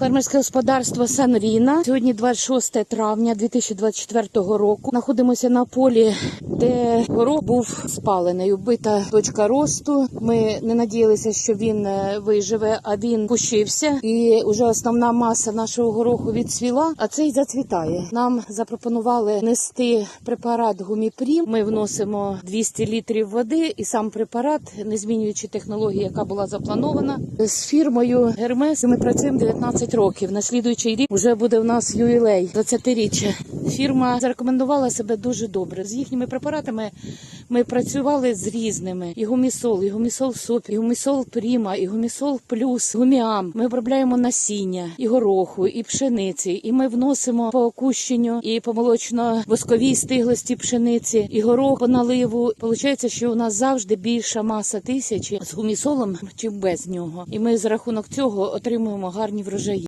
Фермерське господарство Санріна. Сьогодні 26 травня 2024 року. Знаходимося на полі, де горох був спалений. Убита точка росту. Ми не надіялися, що він е, виживе, а він пущився. І вже основна маса нашого гороху відцвіла, а цей зацвітає. Нам запропонували нести препарат гуміпрім. Ми вносимо 200 літрів води, і сам препарат, не змінюючи технологію, яка була запланована, з фірмою Гермес. Ми працюємо 19 років. На слідуючий рік вже буде в нас ювілей 20-річчя. Фірма зарекомендувала себе дуже добре. З їхніми препаратами ми працювали з різними: і гумісол, і гумісол суп, і гумісол пріма, і гумісол плюс, гуміам. Ми обробляємо насіння, і гороху, і пшениці. І ми вносимо по окущенню і по молочно-восковій стиглості пшениці, і горох по наливу. Получається, що у нас завжди більша маса тисячі з гумісолом, чим без нього. І ми за рахунок цього отримуємо гарні врожаї.